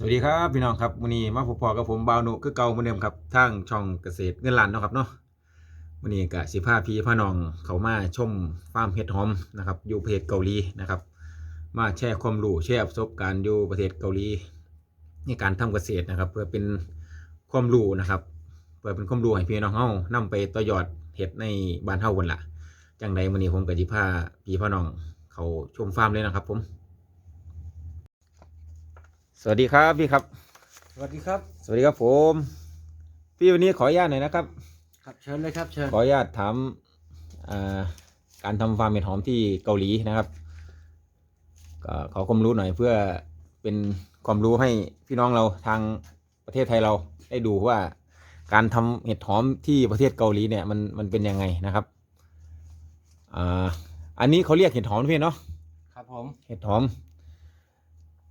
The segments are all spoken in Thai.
สวัสดีครับพี่น้องครับวันนี้มาพบพอกับผมบาวนุคือเก่าเหมือนเดิมครับทางช่องเกษตรเงินล้านเนาะครับเนาะวันนี้กะสิพาพี่พาน้องเขามาชมฟาร์มเห็ดหอมนะครับอยู่ประเทศเกาหลีนะครับ มาแชร์ความรู้แชร์ประสบการณ์อยู่ประเทศเกาหลีในการทำเกษตรนะครับ เพื่อเป็นความรู้นะครับ เพื่อเป็นความรู้ให้พี่น้องเฮานำไปต่อยอดเห็ดในบ้านเฮาวันละจังใดวันนี้ผมกับจิพาพี่พาน้องเขาชมฟาร์มเลยนะครับผม สวัสดีครับพี่ครับ สวัสดีครับ สวัสดีครับผม พี่วันนี้ขออนุญาตหน่อยนะครับ ครับเชิญเลยครับเชิญขออนุญาตถามอ่าการทำฟาร์มเห็ดหอมที่เกาหลีนะครับก็ขอความรู้หน่อยเพื่อเป็นความรู้ให้พี่น้องเราทางประเทศไทยเราได้ดูว่า การทำเห็ดหอมที่ประเทศเกาหลีเนี่ยมันมันเป็นยังไงนะครับอ่าอันนี้เขาเรียกเห็ดหอมนะพี่เนาะครับผมเห็ดหอม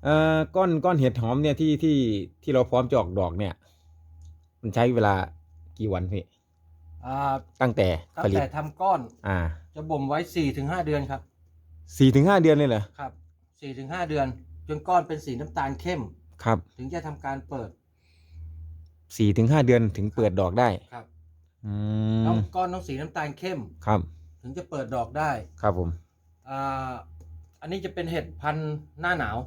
เอ่อก้อนก้อนเห็ดหอมเนี่ยที่ที่ที่เราพร้อมจะออกดอกเนี่ย มันใช้เวลากี่วันพี่อ่าตั้งแต่ตั้ผงลิต แต่ทำก้อนอ่าจะบ่มไว้สี่ถึงห้าเดือนครับ สี่ถึงห้าเดือนเลยเหรอครับสี่ถึงห้าเดือน จนก้อนเป็นสีน้ำตาลเข้ม ครับถึงจะทำการเปิดสี่ถึงห้าเดือนถึงเปิดดอกได้ ครับอืต้อมงก้อนต้องสีน้ำตาลเข้ม ครับถึงจะเปิดดอกได้ครับผม อ่าอันนี้จะเป็นเห็ดพันธุ์หน้าหนาว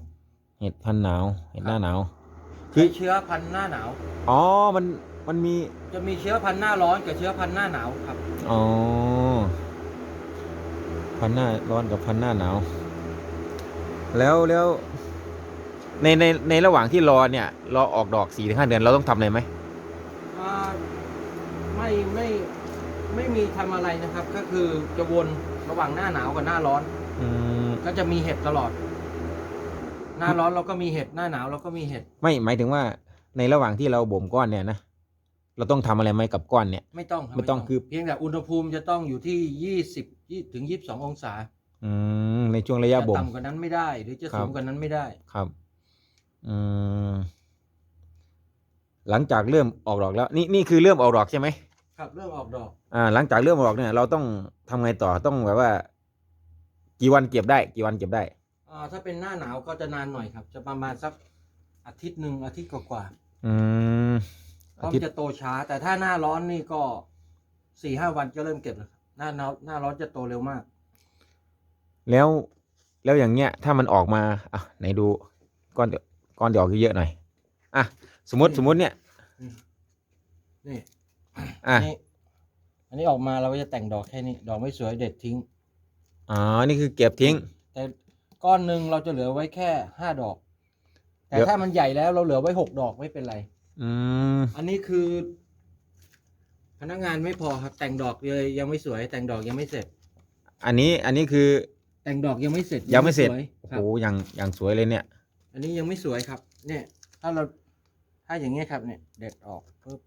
เห็ดพันธุ์หนาว เห็ดหน้าหนาว คืใช้อเชื้อพันธุ์หน้าหนาว อ๋อ มัน มันมี จะมีเชื้อพันธุ์หน้าร้อนกับเชื้อพันธุ์หน้าหนาวครับ อ๋อ พันหน้าร้อนกับพันหน้าหนาว แล้วแล้ว ในในในระหว่างที่รอเนี่ย รอออกดอกสี่ถึงห้าเดือนเราต้องทำอะไรไหม อ่าไม่ไม่ไม่มีทำอะไรนะครับ ก็คือจะวนระหว่างหน้าหนาวกับหน้าร้อน อืม ก็จะมีเห็ดตลอด หน้าร้อนเราก็มีเห็ดหน้าหนาวเราก็มีเห็ดไม่หมายถึงว่าในระหว่างที่เราบ่มก้อนเนี่ยนะเราต้องทำอะไรไหมกับก้อนเนี่ย ไม่ต้องครับไม่ต้องคือ เพียงแต่อุณหภูมิจะต้องอยู่ที่ยี่สิบถึงยี่สิบสององศาอืมในช่วงระยะจะบ่ม ต่ำกว่านั้นไม่ได้ หรือจะครับสูงกว่านั้นไม่ได้ ครับอืมหลังจากเริ่มออกดอกแล้ว นี่นี่คือเริ่มออกดอกใช่ไหมครับเริ่มออกดอก อ่า หลังจากเริ่มออกดอกเนี่ย เราต้องทำไงต่อต้องแบบว่า กี่วันเก็บได้ กี่วันเก็บได้ อ่าถ้าเป็นหน้าหนาวก็จะนานหน่อยครับ จะประมาณสักอาทิตย์หนึ่งอาทิตย์กว่าอืม ๆเพอาราะทิมัตนย์จะโตช้า แต่ถ้าหน้าร้อนนี่ก็สี่ห้าวันก็เริ่มเก็บแล้วครับหน้าหนาวหน้าร้อนจะโตเร็วมาก แล้วแล้วอย่างเงี้ย ถ้ามันออกมาอะไหนดูก้อนก้อนดอกเยอะๆหน่อยอะสมมติสมมติเนี่ย นี่อะอันนี้อันนี้ออกมาเราก็จะแต่งดอกแค่นี้ ดอกไม่สวยเด็ดทิ้ง อ๋อนี่คือเก็บทิ้ง แต่ ก้อนหนึ่งเราจะเหลือไว้แค่ห้าดอก แต่เดี๋ยวถ้ามันใหญ่แล้วเราเหลือไว้หกดอกไม่เป็นไร อืม อันนี้คือ พนักงานไม่พอครับ แต่งดอกเลยยังไม่สวย แต่งดอกยังไม่เสร็จ อันนี้อันนี้คือ แต่งดอกยังไม่เสร็จยังไม่เสร็จวยโอ้ครัโหบ อย่างอย่างสวยเลยเนี่ย อันนี้ยังไม่สวยครับ เนี่ย ถ้าเราถ้าอย่างเงี้ยครับเนี่ยเด็ดออกปุ๊บ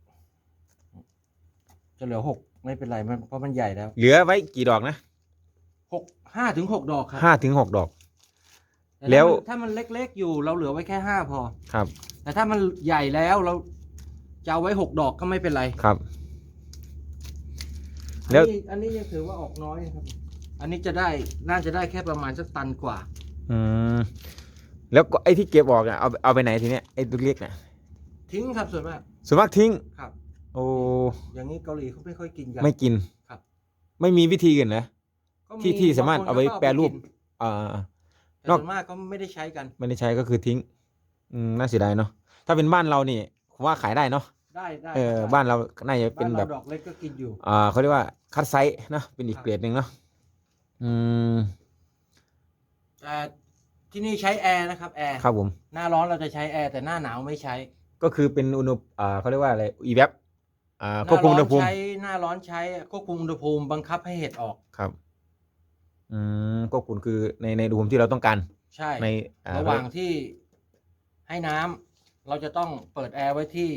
จะเหลือหกไม่เป็นไรมันเพราะมันใหญ่แล้วเหลือไว้กี่ดอกนะหกห้าถึงหกดอกครับ ห้าถึงหกดอก ต่แล้วถ้ามันถ้ามันเล็กๆอยู่เราเหลือไว้แค่ห้าพอ ครับแต่ถ้ามันใหญ่แล้วเราจะเอาไว้หกดอกก็ไม่เป็นไรครับอันแล้วนี้อันนี้ยังถือว่าออกน้อยนะครับ อันนี้จะได้น่าจะได้แค่ประมาณสักตันกว่า อืมแล้วก็ไอ้ที่เก็บออกอะเอาเอาไปไหนทีเนี้ยไอ้ตัวเล็กๆน่ะทิ้งครับส่วนมากส่วนมากทิ้ง ครับ โอ้อย่างนี้เกาหลีเขาไม่ค่อยกินกัน ไม่กินครับ ไม่มีวิธีอื่นเหรอก็ที่ที่สามารถบงคนเอาไว้ก็แปรรูปกินอ่า แต่นอก ส่วนมากก็ไม่ได้ใช้กันไม่ได้ใช้ก็คือทิ้ง อืมน่าเสียดายเนาะถ้าเป็นบ้านเรานี่ผมว่าขายได้เนาะได้ได้เออได้บ้านเราน่าจะเป็นบ้านแบเราบ ดอกเล็กก็กินอยู่ อ่าเขาเรียกว่าคัดไซส์นะเป็นอีกครับ เกรดหนึ่งเนาะอืมแต่ที่นี่ใช้แอร์นะครับแอร์ครับผม หน้าร้อนเราจะใช้แอร์แต่หน้าหนาวไม่ใช้ก็คือเป็นอุณหอ่าเขาเรียกว่าอะไรอีแวบอ่าหควบน้าคุมร้ออุณนหภูมิใช้หน้าร้อนใช้ควบคุมอุณหภูมิบังคับให้เห็ดออก ครับ อืมควบคุมคือในในอุณหภูมิที่เราต้องการ ใช่ในอ่าระหว่างที่ให้น้ำเราจะต้องเปิดแอร์ไว้ที่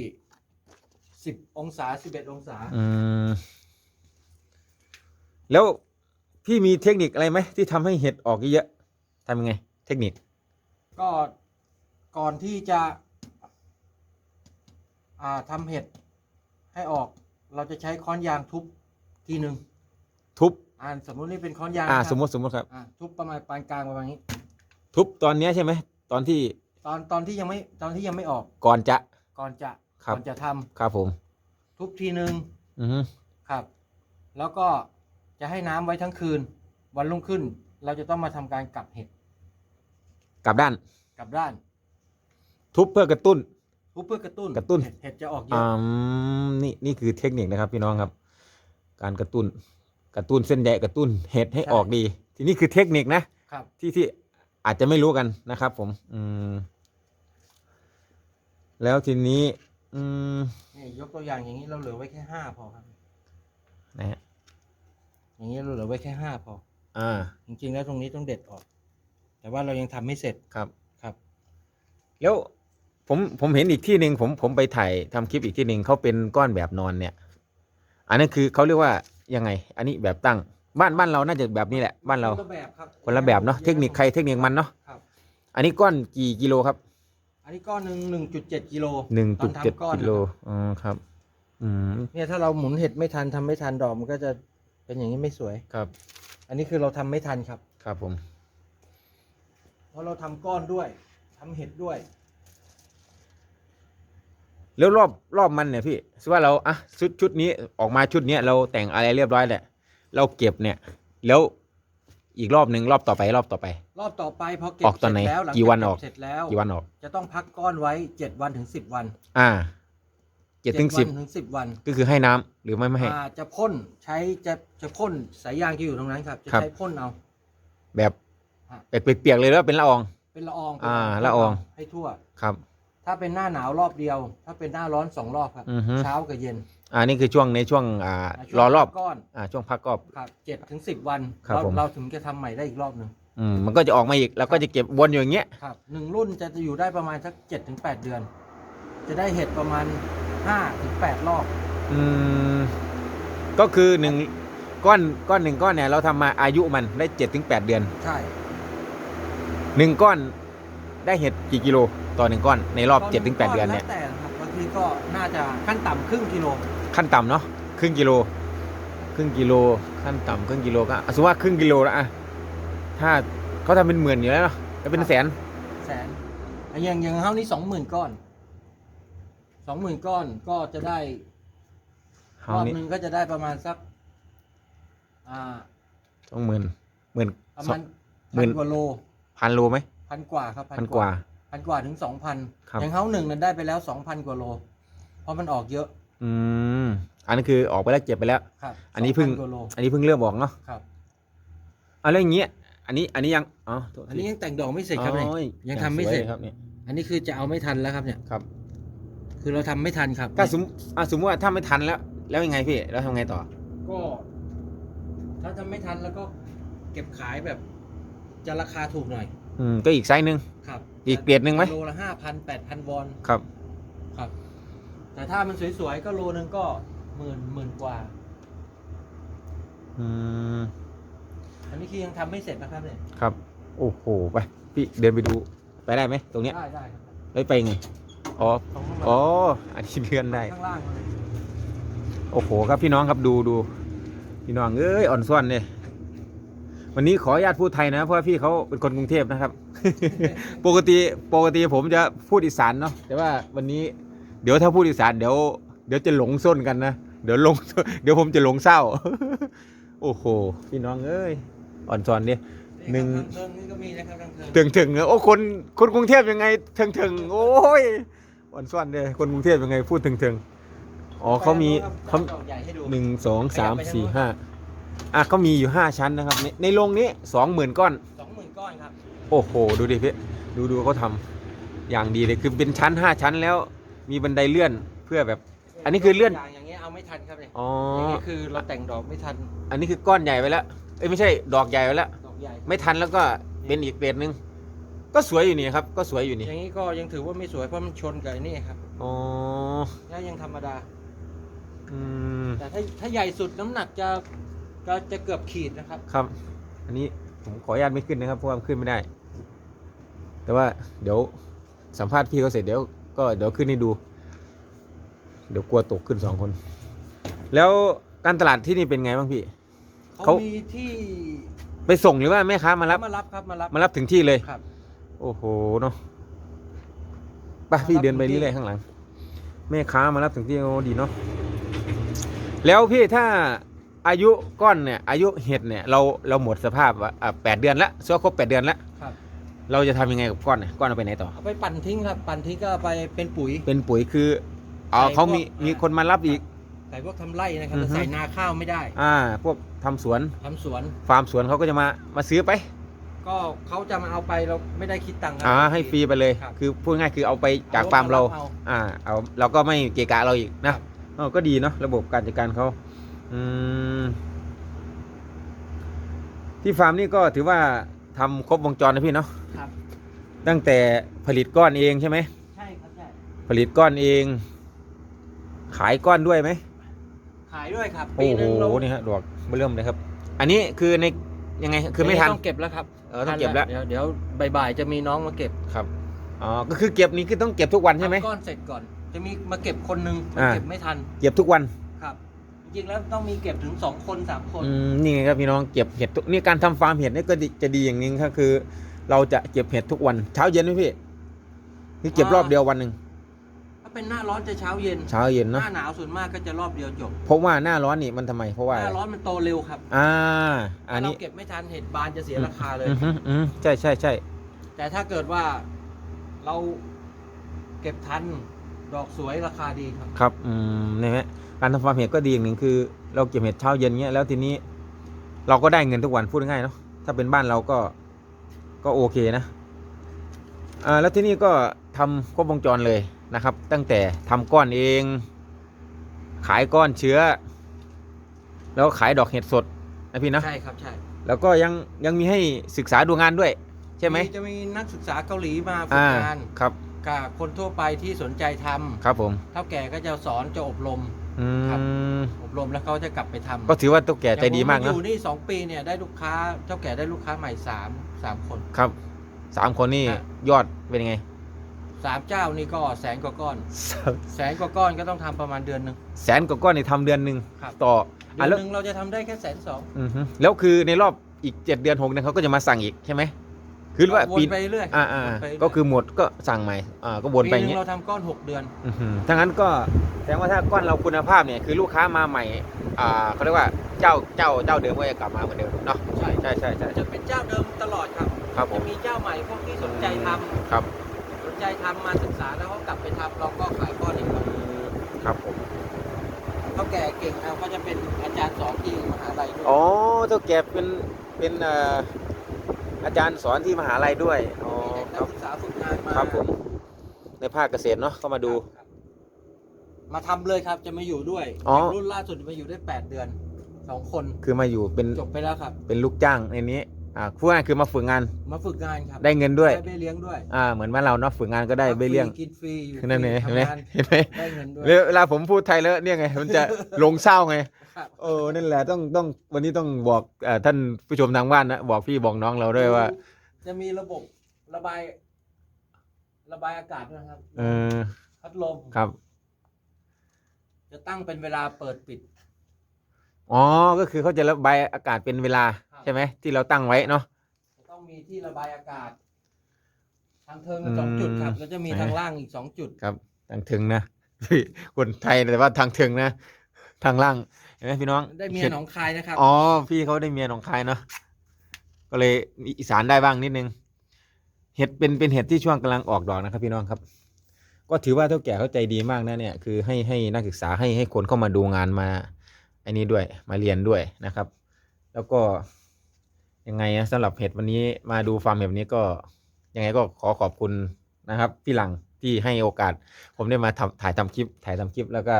สิบองศาสิบเอ็ดองศา อืมแล้วพี่มีเทคนิคอะไรไหมที่ทำให้เห็ดออกเยอะๆทำยังไง เทคนิค ก็ก่อนที่จะ อ่าทำเห็ดให้ออก เราจะใช้ค้อนยางทุบทีหนึ่งทุบ อ่าสมมุตินี่เป็นค้อนยางอ่า นะครับสมมติสมมติครับ อ่าทุบประมาณปานกลางประมาณนี้ ทุบตอนเนี้ยใช่ไหมตอนที่ตอนตอนที่ยังไม่ตอนที่ยังไม่ออกก่อนจะ ก่อนจะครับ ก่อนจะทำครับผม ทุบทีหนึ่งอือฮึครับ แล้วก็จะให้น้ำไว้ทั้งคืน วันรุ่งขึ้น เราจะต้องมาทำการกลับเห็ดกลับด้าน กลับด้าน ทุบเพื่อกระตุ้น ทุบเพื่อกระตุ้นกระตุ้น เห็ดเห็ดจะออกเยอ่อะานี่นี่คือเทคนิคนะครับ พี่น้องครับ การกระตุ้น กระตุ้นเส้นใยกระตุ้นเห็ดให้ออกดี ทีนี้คือเทคนิคนะครับ ที่ที่อาจจะไม่รู้กันนะครับ ผม อืม แล้วทีนี้ อืมนี่ยกตัวอย่างอย่างนี้เราเหลือไว้แค่ห้าพอครับ นะฮะอย่างนี้เราเหลือไว้แค่ห้าพอ อ่า จริงๆแล้วตรงนี้ต้องเด็ดออก แต่ว่าเรายังทำไม่เสร็จครับ ครับ แล้วผมผมเห็นอีกที่หนึ่งผมผมไปถ่ายทำคลิปอีกที่หนึ่งเขาเป็นก้อนแบบนอนเนี่ย อันนั้นคือเขาเรียกว่า ยังไง อันนี้แบบตั้งบ้านบ้านเราน่าจะแบบนี้แหละ บ้านเราคนละแบบครับคนละแบบเนาะเทคนิคใครเทคนิคมันเนาะครับอันนี้ก้อนกี่กิโลครับอันนี้ก้อนหนึ่งหนึ่งจุดเจ็ดกิโลหนึ่งตจุอดนเจ็ดทำก้อนกิโลอ๋อครับอืมเนี่ยถ้าเราหมุนเห็ดไม่ทันทำไม่ทันดอกมันก็จะเป็นอย่างนี้ไม่สวยครับ อันนี้คือเราทำไม่ทันครับ ครับผม เพราะเราทำก้อนด้วยทำเห็ดด้วย แล้วรอบรอบมันเนี่ยพี่สมมุติว่าเราอะชุดชุดนี้ออกมาชุดเนี้ยเราแต่งอะไรเรียบร้อยแหละเราเก็บเนี่ย แล้วอีกรอบหนึ่งรอบต่อไปรอบต่อไป รอบต่อไปพอเก็บออกตอนไหนเสร็จแล้วหลังกี่วันจากออกเสร็จแล้ว กี่วันออก จะต้องพักก้อนไว้เจ็ดวันถึงสิบวันอ่าเจ็ดถึงสิบวันถึงสิบวันก็คือให้น้ำหรือไม่ไม่ให้ อ่าจะพ่นใช้จะจะพ่นสายยางที่อยู่ตรงนั้นครับ จะครับ ใช้พ่นเอา แบบฮะ แบบเปียกๆเลยแล้วเป็นละออง เป็นละอองอ่าเป็นละออง ให้ทั่ว ครับ ถ้าเป็นหน้าหนาวรอบเดียว ถ้าเป็นหน้าร้อนสองรอบครับ อือฮึ เช้ากับเย็นอ่านี่คือช่วงในช่วงอ่าอ่าช่วงรอรอบก้อนอ่าช่วงพักรอบ ครับเจ็ดถึงสิบวันครับเราผม เราถึงจะทำใหม่ได้อีกรอบหนึ่งอืมมันก็จะออกมาอีกแล้วก็จะเก็บวนอยู่อย่างเงี้ยครับหนึ่งรุ่นจะอยู่ได้ประมาณสักเจ็ดถึงแปดเดือน จะได้เห็ดประมาณห้าถึงแปดรอบ อืมก็คือหนึ่งก้อนก้อนหนึ่งก้อนเนี่ยเราทำมาอายุมันได้เจ็ดถึงแปดเดือนใช่หนึ่งก้อน ได้เห็ดกี่กิโลต่อหนึ่งก้อนในรอบเจ็ดถึงแปดเดือนเนี่ยแล้วแต่นะครับบางทีก็น่าจะขั้นต่ำครึ่งกิโลขั้นต่ำเนาะครึ่งกิโล ครึ่งกิโลขั้นต่ำครึ่งกิโลก็อะสมมติว่าครึ่งกิโลแล้วอะถ้าเขาทำเป็นหมื่นอยู่แล้วเนาะแล้วเป็นแสนแสนอะอย่างอย่างเท่านี้สองหมื่นก้อนสองหมื่นก้อนก็จะได้เฮารอบนี่หนึ่งก็จะได้ประมาณสัก อ่าสองหมื่นหมื่นประสอมางณหมื่พันนกว่าโล พันโลไหม พันกว่าครับพันกว่าพันกว่าถึงสองพันครับอย่างเฮาหนึ่งนั้นได้ไปแล้วสองพันกว่าโล เพราะมันออกเยอะ อืมอันนี้คือออกไปแล้วเก็บไปแล้วครับอันนี้เพิ่ง2,000กว่าโลอันนี้เพิ่งเริ่มออกเนาะครับเอาแล้วอย่างเงี้ยอันนี้อันนี้ยังอ๋อโทษอันทีนี้ยังแต่งดอกไม่เสร็จครับเนี่ยโอ้ยังทำไม่เสร็จสวยลยครับเนี่ยอันนี้คือจะเอาไม่ทันแล้วครับเนี่ยครับ คือเราทำไม่ทันครับถ้าสมอะสมมติว่าถ้าไม่ทันแล้ว แล้วยังไงพี่แล้วทำไงต่อ ก็ ถ้าทำไม่ทันแล้วก็ เก็บขายแบบจะราคาถูกหน่อย อืมก็อีกไซส์หนึ่ง ครับอีกเกรดหนึ่งไหม โลละห้าพันแปดพันวอนครับ ครับ แต่ถ้ามันสวยๆก็โลนึงก็หมื่นหมื่นกว่า อืมอันนี้คือยังทำไม่เสร็จนะครับเนี่ยครับ โอ้โหไปพี่เดินไปดูไปได้ไหมตรงเนี้ยได้ได้ครับแล้วไปไงอ๋อตรงนู้นอ๋ออันนี้เลื่อนได้ ข้างล่างเลยโอ้โหครับพี่น้องครับดูดูพี่น้องเอ้ยอ่อนซ่อนเนี่ย วันนี้ขออนุญาตพูดไทยนะ เพราะว่าพี่เขาเป็นคนกรุงเทพนะครับ ปกติปกติผมจะพูดอีสานเนาะแต่ว่าวันนี้เดี๋ยวถ้าพูดอีสานเดี๋ยวเดี๋ยวจะหลงส้นกันนะเดี๋ยวหลงเดี๋ยวผมจะหลงเศร้า โอ้โหพี่น้องเอ้ยอ่อนซอนดิหนึ่งเทิงนี่ก็มีนะครับเทิงถึงถึงๆโอ้คนคนกรุงเทพยังไงถึงถึงๆโอ้ยอ่อนซอนเลยคนกรุงเทพยังไงพูดถึงถึงๆอ๋อเขามีเขาหนึ่งสองสามสี่ห้า อะเขามีอยู่ห้าชั้นนะครับ ในในโรงนี้สองหมื่นก้อน สองหมื่นก้อนครับโอ้โห ดูดิพี่ดูดูเขาทำอย่างดีเลยคือเป็นชั้นห้าชั้นแล้ว มีบันไดเลื่อนเพื่อแบบ อันนี้คือเลื่อน ย่างอย่างเงี้ยเอาไม่ทันครับเนี่ยอ๋ออย่างนี้คือเราแต่งดอกไม่ทันอันนี้คือก้อนใหญ่ไปแล้วเอ้ยไม่ใช่ดอกใหญ่ไปแล้ว ดอกใหญ่ ไม่ทันแล้วก็เป็นอีกเกรดหนึ่งก็สวยอยู่นี่ครับ ก็สวยอยู่นี่อย่างนี้ก็ยังถือว่าไม่สวยเพราะมันชนกับไอ้นี่ครับอ๋อแล้วยังธรรมดา อืม แต่ถ้าถ้าใหญ่สุดน้ำหนักจะ ก็จะเกือบขีดนะครับ ครับ อันนี้ผมขออนุญาตไม่ขึ้นนะครับเพราะว่ามันขึ้นไม่ได้ แต่ว่าเดี๋ยวสัมภาษณ์พี่เขาเสร็จเดี๋ยวก็เดี๋ยวขึ้นให้ดู เดี๋ยวกลัวตกขึ้นสองคน แล้วการตลาดที่นี่เป็นไงบ้างพี่ เขาเขามีที่ไปส่งหรือว่าแม่ค้ามารับ มารับครับมารับมารับถึงที่เลย ครับ โอ้โหเนาะไปพี่เดินไปเรื่อยๆข้างหลัง แม่ค้ามารับถึงที่โอ้ดีเนาะแล้วพี่ถ้า อายุก้อนเนี่ยอายุเห็ดเนี่ยเราเราหมดสภาพว่าอะแปดเดือนละเสื้อครบแปดเดือนละครับ เราจะทำยังไงกับก้อนเนี่ยก้อนเอาไปไหนต่อ เอาไปปั่นทิ้งครับ ปั่นทิ้งก็เอาไปเป็นปุ๋ย เป็นปุ๋ยคืออ๋อใส่เขามีพวกมีคนมารับอีก ใส่พวกทำไร่นะครับอือฮึแต่ใส่นาข้าวไม่ได้อ่า พวกทำสวนทำสวน ฟาร์มสวนเขาก็จะมามาซื้อไป ก็เขาจะมาเอาไปเราไม่ได้คิดตังค์ครัอ่าให้ฟรีไปเลยครับคือพูดง่ายคือเอาไปจากฟาร์มเราออ่าเอาเราก็ไม่เกะกะเราอีกนะครับ เออก็ดีเนาะระบบการจัดการเขา อืมที่ฟาร์มนี่ก็ถือว่าทำครบวงจรนะพี่เนาะครับ ตั้งแต่ผลิตก้อนเองใช่ไหม ใช่ครับใช่ผลิตก้อนเอง ขายก้อนด้วยไหมขายด้วยครับโอ้ปีโหนึงเรานี่ฮะดอกเริ่มเลยครับ อันนี้คือในยังไงคือไม่ทันต้องเก็บแล้วครับเออต้องเก็บแล้วเดี๋ยวเดี๋ยวบ่ายๆจะมีน้องมาเก็บครับอ๋อก็คือเก็บนี่คือต้องเก็บทุกวันใช่ไหม ทำก้อนเสร็จก่อน จะมีมาเก็บคนหนึงอ่า เก็บไม่ทัน เก็บทุกวันครับ จริงๆแล้วต้องมีเก็บถึงสองคนสามคนอืมนี่ไงครับพี่น้องเก็บเห็ดทุกนี่การทำฟาร์มเห็ดนี่ก็ดีจะดีอย่างหนึงก็คือ เราจะเก็บเห็ดทุกวันเช้าเย็นไหมพี่นี่เก็บรอบเดียววันหนึ่งถ้าเป็นหน้าร้อนจะเช้าเย็นเช้าเย็นหเนาะน้าหนาวส่วนมากก็จะรอบเดียวจบเพราะว่าหน้าร้อนนี่มันทำไมเพราะว่าหน้าร้อนมันโตเร็วครับ อ่า อัถ้านเรานี้เก็บไม่ทันเห็ดบานจะเสียราคาเลยอือฮึอืมใช่ใช่ใช่แต่ถ้าเกิดว่าเราเก็บทัน ดอกสวยราคาดีครับ ครับ อืมนี่ฮะการทำฟาร์มเห็ดก็ดีอย่างหนึ่งคือ เราเก็บเห็ดเช้าเย็นเงี้ยแล้วทีนี้ เราก็ได้เงินทุกวันพูดง่ายๆเนาะถ้าเป็นบ้านเราก็ก็โอเคนะอ่าแล้วที่นี่ก็ทำครบวงจรเลยนะครับ ตั้งแต่ทำก้อนเอง ขายก้อนเชื้อ แล้วขายดอกเห็ดสดนะพี่เนาะใช่ครับใช่แล้วก็ยังยังมีให้ศึกษาดูงานด้วย ใช่ไหมจะมีนักศึกษาเกาหลีมาฝึอ่ากงานครับ กับคนทั่วไปที่สนใจทำครับผมเท่าแก่ก็จะสอนจะอบรม อืครับ มอบรมแล้วเขาจะกลับไปทำก็ถือว่าตุ๊กแกใจดีมากอย่เนาะงผอยู่นี่สองปีเนี่ยได้ลูกค้าเจ้าแก่ได้ลูกค้าใหม่สามสามคน ครับสามคนนี่อะยอดเป็นยังไง สามเจ้านี่ก็แสนกว่าก้อน แสนกว่าก้อนก็ต้องทำประมาณเดือนหนึ่ง แสนกว่าก้อนนี่ทำเดือนหนึ่งครับ ต่อเดือะอนแล้วหนึ่งเราจะทำได้แค่แสนสองอือฮึแล้วคือในรอบอีกเจ็ดเดือนหกเดือนเขาก็จะมาสั่งอีกใช่ไหม คือว่าวนปีไปเรื่อยอ่าอ่าวนไปเรื่ยก็คือหมดก็สั่งใหม่อ่าก็วนไปอปีย่างหนึเงี้งยเราทำก้อนหกเดือน อือฮึถ้างั้นก็แสดงว่าถ้าก้อนเราคุณภาพเนี่ยคือลูกค้ามาใหม่อ่าเขาเรียกว่าเจ้าเจ้าเจ้าเดิมก็จะกลับมาเหมือนเดิมเนาะใช่ใช่ใช่ใช่จะเป็นเจ้าเดิมตลอดครับ ครับผจะม มีเจ้าใหม่พวกที่สนใจทำครับ สนใจทำมาศึกษาแล้วเขากลับไปทำเราก็ขายก้อนอีกครับครับผมเขาแก่เก่งเอาก็จะเป็นอาจารย์สอนที่มหาลัยด้วยอ๋อเจ้าแกเป็นเป็นเอ่อ อาจารย์สอนที่มหาลัยด้วยอ๋อมีคนัรักบศึกษาฝึกงานมาครับผมในภาคเกษตรเนาะเข้ามาดู ครับมาทำเลยครับจะมาอยู่ด้วยอ๋อ รุ่นล่าสุดมาอยู่ได้แปดเดือนสองคนคือมาอยู่เป็นจบไปแล้วครับ เป็นลูกจ้างในนี้อ่าพูดง่ายๆคือมาฝึกงานมาฝึกงานครับได้เงินด้วย ได้เบี้ยเลี้ยงด้วยอ่าเหมือนบ้านเราเนาะฝึกงานก็ได้เบี้ยเลี้ยง กินฟรีอยู่คือนั่นเองฟเห็นรีไหมทำงานเห็นไหม ได้เงินด้วย เวลาผมพูดไทยแล้วเนี่ยไง มันจะลงเศร้าไง ครับเออนั่นแหละต้องต้องวันนี้ต้องบอกเอ่อท่านผู้ชมทางบ้านนะบอกพี่บอกน้องเราด้วยว่า จะมีระบบระบาย ระบายอากาศด้วยนะครับเออพัดลมครับ จะตั้งเป็นเวลาเปิดปิด อ๋อ ก็คือเขาจะระบายอากาศเป็นเวลาครับใช่ไหมที่เราตั้งไว้เนาะ จะต้องมีที่ระบายอากาศ ทางเทิงสองจุดครับ แล้วจะมีทางล่างอีกสองจุด ครับ ทางถึงนะพี่คนไทยแต่ว่าทางถึงนะ ทางล่าง เห็นไหมพี่น้องได้เมียห็นหนองคายนะครับอ๋อพี่เขาได้เมียหนองคายเนาะก็เลยอีสานได้บ้างนิดนึง เห็ดเป็นเป็นเห็ดที่ช่วงกำลังออกดอกนะครับ พี่น้องครับ ก็ถือว่าเท่าแก่เขาใจดีมากนะเนี่ยคือให้ให้นักศึกษาให้ให้คนเข้ามาดูงานมาไอ้นี้ด้วยมาเรียนด้วยนะครับ แล้วก็ยังไงนะสำหรับเห็ดวันนี้มาดูฟาร์มเห็ดวันนี้ก็ยังไงก็ขอขอบคุณนะครับ พี่หลังที่ให้โอกาส ผมได้มาทำถ่ายทำคลิปถ่ายทำคลิปแล้วก็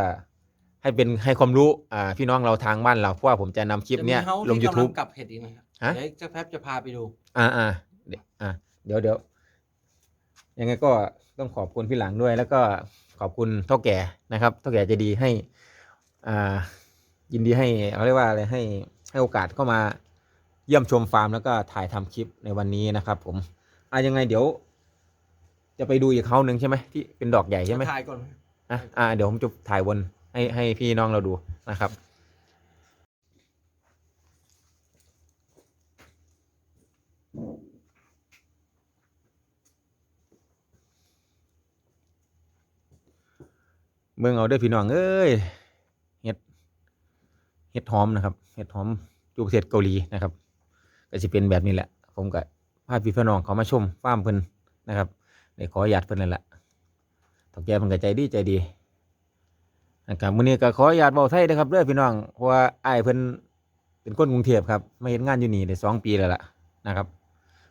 ให้เป็นให้ความรู้อ่าพี่น้องเราทางบ้านเราเพราะว่าผมจะนำคลิปเนี้ยจะมีเฮ้าลง ที่กำ YouTube กลับเห็ดอีกนะครับฮะ เดี๋ยวจะแป๊บจะพาไปดู อ่าอ่าเดี๋ยวอ่าเดี๋ยวเดี๋ยวยังไงก็ต้องขอบคุณพี่หลังด้วย แล้วก็ขอบคุณเท่าแก่นะครับเท่าแก่ใจะดีให้ อ่า ยินดีให้เขาเรียกว่าอะไรให้ให้โอกาสเข้ามาเยี่ยมชมฟาร์มแล้วก็ถ่ายทำคลิปในวันนี้นะครับ ผมอ่ายังไงเดี๋ยว จะไปดูอีกเขาหนึ่งใช่ไหมที่เป็นดอกใหญ่ใช่ไหมถ่ายก่อน อะอ่าเดี๋ยวผมจะถ่ายวน ให้ให้พี่น้องเราดูนะครับ เบิ่งเอาเด้อพี่น้องเอ้ยเห็ดเห็ดหอมนะครับเห็ดหอมอยู่ประเทศเกาหลีนะครับ ก็จะเป็นแบบนี้แหละ ผมก็พาพี่พี่น้องเขามาชมฟาร์มเพิ่นนะครับได้ขออนุญาตเพิ่นนั่นแหละถกแกเพิ่นก็ใจดีใจดี นะครับมื้อนี้ก็ขออนุญาตเว้าไทยนะครับเด้อพี่น้องเพราะว่าอ้ายเพิ่นเป็นคนกรุงเทพครับมาเฮ็ดงานอยู่นี่ได้สองปีแล้วล่ะนะครับ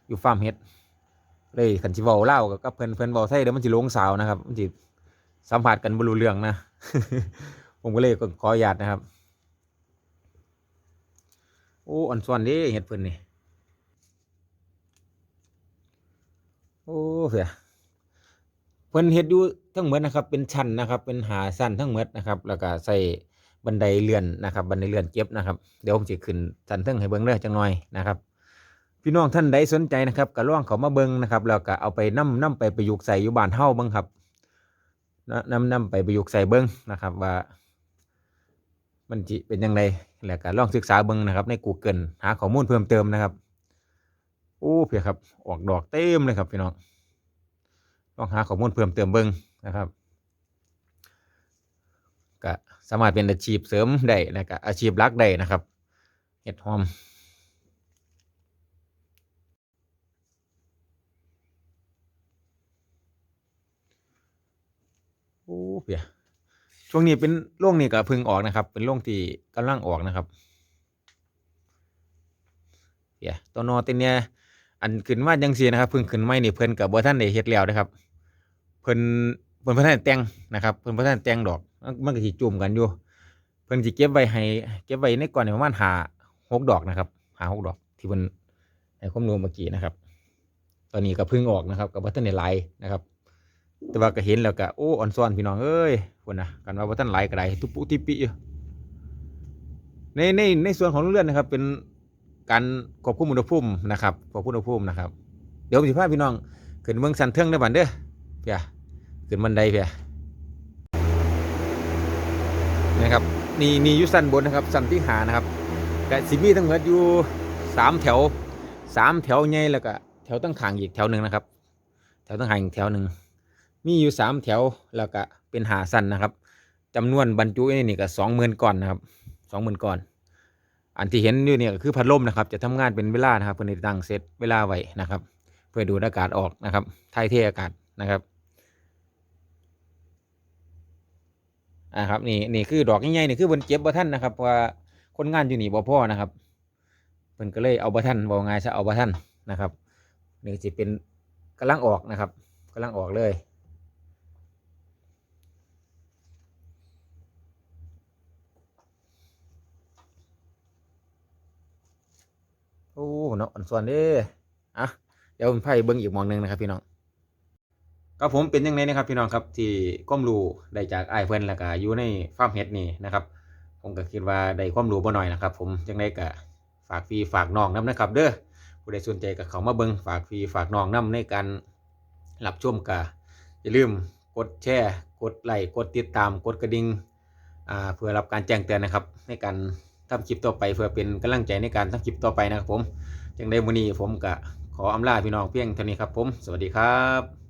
อยู่ฟาร์มเฮ็ดเลยคันสิเว้าลาวกับเพิ่นเพิ่นเว้าไทยเดี๋ยวมันสิลงสาวนะครับมันสิสัมผัสกันบ่รู้เรื่องนะ ผมก็เลยขออนุญาตนะครับ โอ้อ่อนส่วนเด้เฮ็ดเพิ่นนี่โอ้เสีย พิ่นเฮ็ดอยู่ทั้งหมดนะครับเป็นชั้นนะครับ เป็นหาสั้นทั้งหมดนะครับ แล้วก็ใส่บันไดเลื่อนนะครับ บันไดเลื่อนเก็บนะครับเดี๋ยวผมจะขึ้นชั้นเทิงให้เบิ่งเด้อจังหน่อยนะครับพี่น้องท่านใดสนใจนะครับก็ลองเขามาเบิ่งนะครับแล้วก็เอาไปนํนํไปประยุกต์ใส่อยู่บ้านเฮาเบิ่งครับนะนํนํไปประยุกต์ใส่เบิ่งนะครับ ว่า มันจิเป็นยังไงแล้วก็ลองศึกษาเบิ่งนะครับใน Google หาข้อมูลเพิ่มเติมนะครับโอ้เพียครับออกดอกเต็มเลยครับพี่น้อง ลองหาข้อมูลเพิ่มเติมเบิ่งนะครับก็สามารถเป็นอาชีพเสริมได้นะก็อาชีพหลักได้นะครับเห็ดหอมโอ้เปียช่วงนี้เป็นร่วงนี่ก็พึ่งออกนะครับ เป็นร่วงที่กำลังออกนะครับเปียตัวนอเต็นเนี่ยอันขึ้นมาจังซี่นะครับพิ่งขึ้นไม่นี่เพิ่นกับบ่ท่านได้เฮ็ดแล้วนะครับ เพิ่นเพิ่นบ่ทันได้แต่งนะครับเพิ่นบ่ทันได้แต่งดอก มันก็สิจุ่มกันอยู่ เพิ่นสิเก็บไว้ให้เก็บไว้ในก่อนประมาณหาหกดอกนะครับหาหกดอก ที่เพิ่นให้ความรู้เมื่อกี้นะครับ ตอนนี้ก็เพึ่งออกนะครับก็บ่ทันได้หลายนะครับ แต่ว่าก็เห็นแล้วก็โอ้อ่อนซ้อนพี่น้องเอ้ยคนนะกันว่าบ่ทันหลายก็ได้ตุปุติปิอยู่ในในในส่วนของเรือนนะครับ เป็นการควบคุมอุณหภูมินะครับควบคุมอุณหภูมินะครับ เดี๋ยวผมสิพาพี่น้องขึ้นเมืองสันเทิงได้บัดเด้อเพีย ขึ้นบันไดเพียนะครับนี่นี่ยู่สันบนนะครับสันที่หานะครับก็สิมีทั้งหมดอยู่สามแถวสามแถวใหญ่แล้วก็แถวตั้งขางอีกแถวหนึ่งนะครับ แถวตั้งขางอีกแถวหนึ่งมีอยู่สามแถวแล้วก็เป็นหาสั้นนะครับจำนวนบรรจุในนี่ก็สองหมื่นก่อนนะครับสองหมื่นก่อนอันที่เห็นอยู่เนี่ยก็คือพัดลมนะครับ จะทำงานเป็นเวลานะครับเพื่อในตั้งเซตเวลาไว้นะครับ เพื่อดูดอากาศออกนะครับถ่ายเทอากาศนะครับ อ่าครับนี่นี่คือดอกใหญ่ๆนี่คือบนเจ็บบ่ท่านนะครับเพราะว่าคนงานอยู่นี่บ่พ่อนะครับเพิ่นก็เลยเอาบ่ท่านบ่ง่ายซะเอาบ่ท่านนะครับนี่จะเป็นกำลังออกนะครับกำลังออกเลยโอ้เนาะอันส่วนเด้อะเดี๋ยวผมพาไปเบิ้งอีกมองหนึงนะครับพี่น้อง ก็ผมเป็นยังไงนะครับพี่น้องครับที่ความรู้ได้จากไอ้เพิ่นแล้วก็อยู่ในฟาร์มเฮ็ดนี่นะครับ ผมก็คิดว่าได้ความรู้บ่น้อยนะครับ ผมจังไดก็ฝากพี่ฝากน้องนํนะครับ เด้อผู้ใดสนใจก็เข้ามาเบิ่งฝากพี่ฝากน้องนํในการรับชมก็อย่าลืมกดแชร์กดไลค์กดติดตามกดกระดิ่งอ่าเพื่อรับการแจ้งเตือนนะครับ ในการทำคลิปต่อไปเพื่อเป็นกำลังใจในการทำคลิปต่อไปนะครับผมจังได้มื้อนี้ผมก็ขออำลาพี่น้องเพียงเท่านี้ครับผม สวัสดีครับ